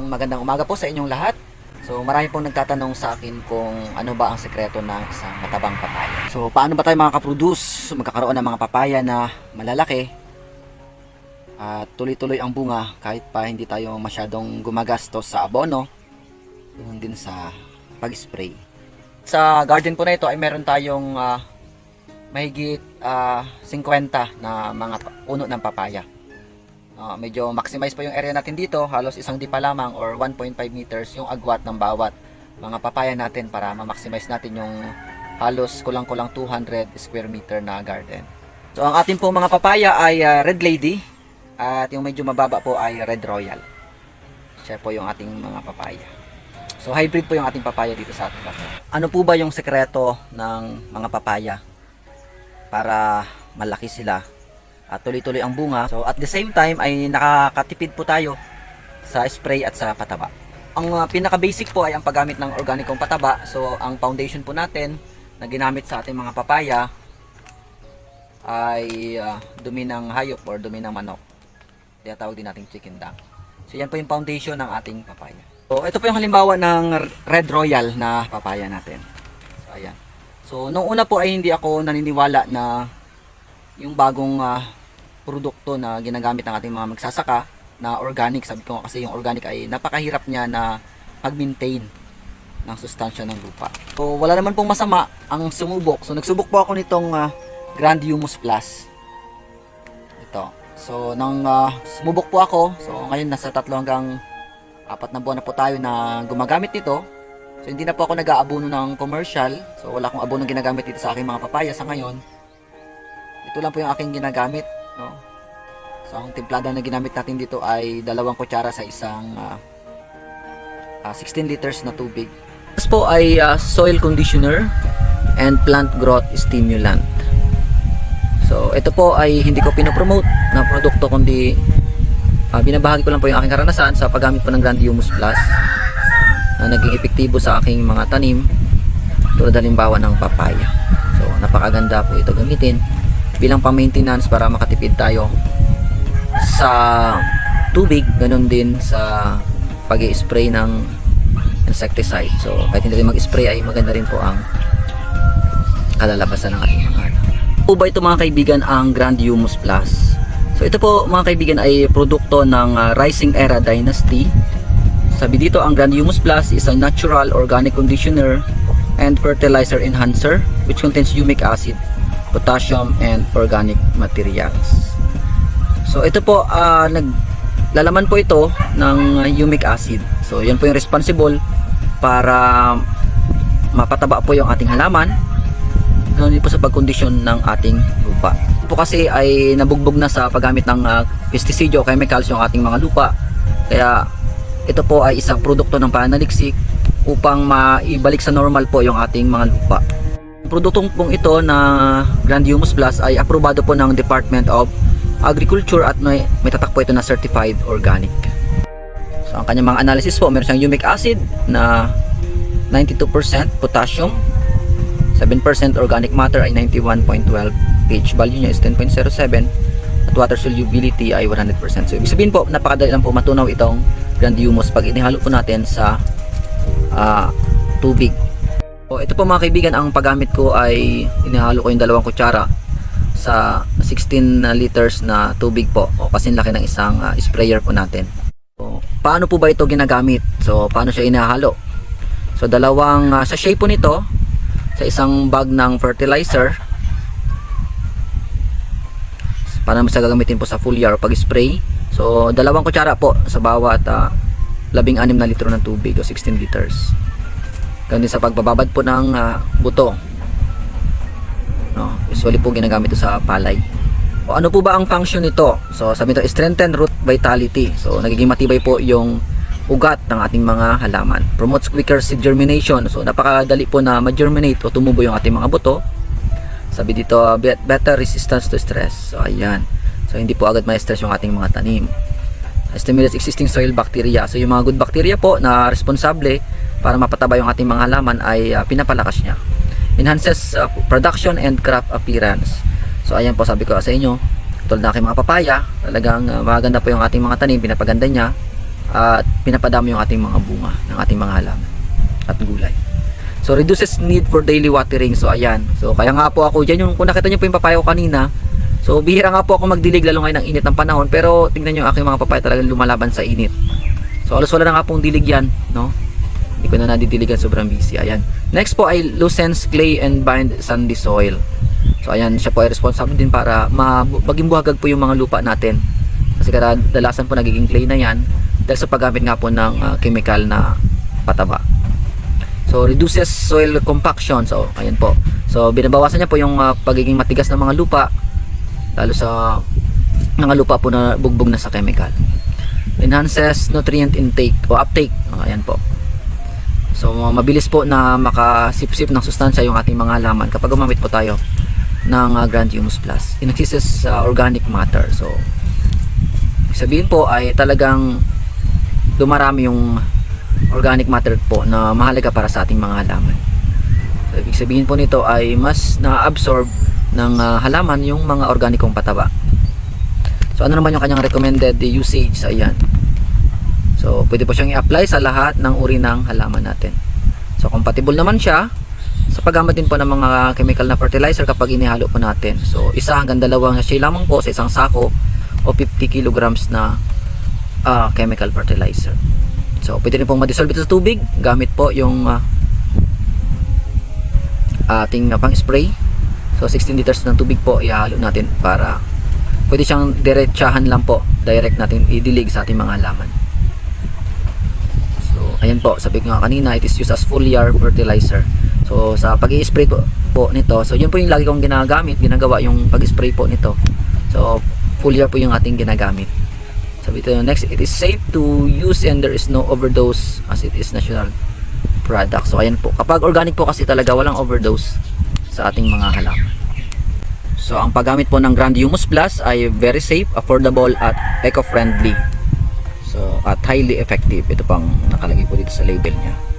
Ang magandang umaga po sa inyong lahat. So marami pong nagtatanong sa akin kung ano ba ang sekreto ng isang matabang papaya. So paano ba tayo makakaproduce, magkakaroon ng mga papaya na malalaki at tuloy-tuloy ang bunga kahit pa hindi tayo masyadong gumagastos sa abono, yun din sa pag-spray. Sa garden po na ito ay meron tayong ah, mahigit ah, 50 na mga puno ng papaya. Ah, medyo maximize pa yung area natin dito, halos isang di pa lamang or 1.5 meters yung agwat ng bawat mga papaya natin para ma-maximize natin yung halos kulang-kulang 200 square meter na garden. So ang ating po mga papaya ay ah, Red Lady at yung medyo mababa po ay Red Royal. Siya po yung ating mga papaya. So hybrid po yung ating papaya dito sa garden. Ano po ba yung sekreto ng mga papaya para malaki sila at tuloy-tuloy ang bunga. So at the same time ay nakakatipid po tayo sa spray at sa pataba. Ang uh, pinaka-basic po ay ang paggamit ng organikong pataba. So ang foundation po natin na ginamit sa ating mga papaya ay uh, dumi ng hayop or dumi ng manok. Kaya tawag din nating chicken dung. So yan po yung foundation ng ating papaya. So ito po yung halimbawa ng Red Royal na papaya natin. So ayan. So nung una po ay hindi ako naniniwala na yung bagong ah, produkto na ginagamit ng ating mga magsasaka na organic. Sabi ko kasi yung organic ay napakahirap niya na mag-maintain ng sustansya ng lupa. So wala naman pong masama ang sumubok. So nagsubok po ako nitong ah, Grand Humus Plus. Ito. So nang ah, sumubok po ako, so ngayon nasa tatlo hanggang apat na buwan na po tayo na gumagamit nito. So hindi na po ako nag-aabono ng commercial. So wala akong abono ginagamit dito sa aking mga papaya sa ngayon. Ito lang po yung aking ginagamit, no? So ang timplada na ginamit natin dito ay dalawang kutsara sa isang ah, ah, 16 liters na tubig. Tapos po ay ah, soil conditioner and plant growth stimulant. So ito po ay hindi ko pinopromote na produkto kundi ah, binabahagi ko lang po yung aking karanasan sa paggamit po ng Grand Humus Plus na naging epektibo sa aking mga tanim tulad halimbawa ng papaya. So napakaganda po ito gamitin bilang pang-maintenance para makatipid tayo sa tubig, ganun din sa pag spray ng insecticide. So kahit hindi rin mag-spray ay maganda rin po ang kalalabasan ng ating mga ano. Po ba ito mga kaibigan ang Grand Humus Plus? So ito po mga kaibigan ay produkto ng ah, Rising Era Dynasty. Sabi dito ang Grand Humus Plus is a natural organic conditioner and fertilizer enhancer which contains humic acid, potassium and organic materials. So ito po ah, naglalaman po ito ng humic acid. So yan po yung responsible para mapataba po yung ating halaman Ganun po sa pagkondisyon ng ating lupa. Ito po kasi ay nabugbog na sa paggamit ng uh, pesticide o chemicals yung ating mga lupa. Kaya ito po ay isang produkto ng pananaliksik upang maibalik sa normal po yung ating mga lupa. Produktong pong ito na Grand Humus Plus ay aprobado po ng Department of Agriculture at may, may tatak ito na certified organic. So ang kanyang mga analysis po, meron siyang humic acid na 92% potassium 7% organic matter ay 91.12 pH value niya is 10.07 at water solubility ay 100% so ibig sabihin po napakadali lang po matunaw itong Grand Humus pag inihalo po natin sa ah, tubig o ito po mga kaibigan ang paggamit ko ay inihalo ko yung dalawang kutsara sa 16 liters na tubig po. O kasi laki ng isang ah, sprayer po natin. So, paano po ba ito ginagamit? So paano siya inihalo? So dalawang ah, sa shape po nito sa isang bag ng fertilizer para mas gagamitin po sa full year pag spray? So dalawang kutsara po sa bawat uh, labing anim na litro ng tubig o 16 liters ganun din sa pagbababad po ng ah, buto no, usually po ginagamit ito sa palay o ano po ba ang function nito so sabi nito strengthen root vitality so nagiging matibay po yung ugat ng ating mga halaman. Promotes quicker seed germination. So napakadali po na ma-germinate o tumubo yung ating mga buto. Sabi dito, uh, bet- better resistance to stress. So ayan. So hindi po agad ma-stress yung ating mga tanim. Stimulates existing soil bacteria. So yung mga good bacteria po na responsable para mapataba yung ating mga halaman ay uh, pinapalakas niya. Enhances uh, production and crop appearance. So ayan po sabi ko sa inyo, tulad ng aking mga papaya, talagang uh, maganda po yung ating mga tanim, pinapaganda niya at pinapadami yung ating mga bunga ng ating mga halaman at gulay. So reduces need for daily watering. So ayan. So kaya nga po ako diyan yung kung nakita niyo po yung papaya ko kanina. So bihira nga po ako magdilig lalo ngayon ng init ng panahon pero tingnan niyo aking mga papaya talagang lumalaban sa init. So alos wala na nga pong dilig yan, no? Hindi ko na nadidiligan sobrang busy. Ayan. Next po ay loosens clay and bind sandy soil. So ayan, siya po ay responsible din para ma- maging buhagag po yung mga lupa natin. Kasi kadalasan po nagiging clay na yan dahil sa paggamit nga po ng ah, chemical na pataba. So reduces soil compaction. So ayan po. So binabawasan niya po yung ah, pagiging matigas ng mga lupa lalo sa mga lupa po na bugbog na sa chemical. Enhances nutrient intake o uptake. Oh, ayan po. So mabilis po na makasipsip ng sustansya yung ating mga halaman kapag gumamit po tayo ng ah, Grand Humus Plus. Inaccesses sa organic matter. So sabihin po ay talagang dumarami yung organic matter po na mahalaga para sa ating mga halaman. So, ibig sabihin po nito ay mas na-absorb ng ah, halaman yung mga organikong pataba. So ano naman yung kanyang recommended usage? Ayan. So pwede po siyang i-apply sa lahat ng uri ng halaman natin. So compatible naman siya sa paggamit din po ng mga chemical na fertilizer kapag inihalo po natin. So isa hanggang dalawang sachet lamang po sa isang sako o 50 kilograms na ah, chemical fertilizer. So pwede rin pong ma-dissolve ito sa tubig gamit po yung ah, ating ah, pang-spray. So 16 liters ng tubig po ihalo natin para pwede siyang diretsahan lang po direct natin idilig sa ating mga halaman. Ayan po, sabi ko nga kanina it is used as foliar fertilizer. So sa pag-i-spray po, po nito, so yun po yung lagi kong ginagamit, ginagawa yung pag-spray po nito. So foliar po yung ating ginagamit. Sabi ito next, it is safe to use and there is no overdose as it is natural product. So ayan po, kapag organic po kasi talaga walang overdose sa ating mga halaman. So ang paggamit po ng Grand Humus Plus ay very safe, affordable at eco-friendly. So at highly effective. Ito pang nakalagay po dito sa label niya.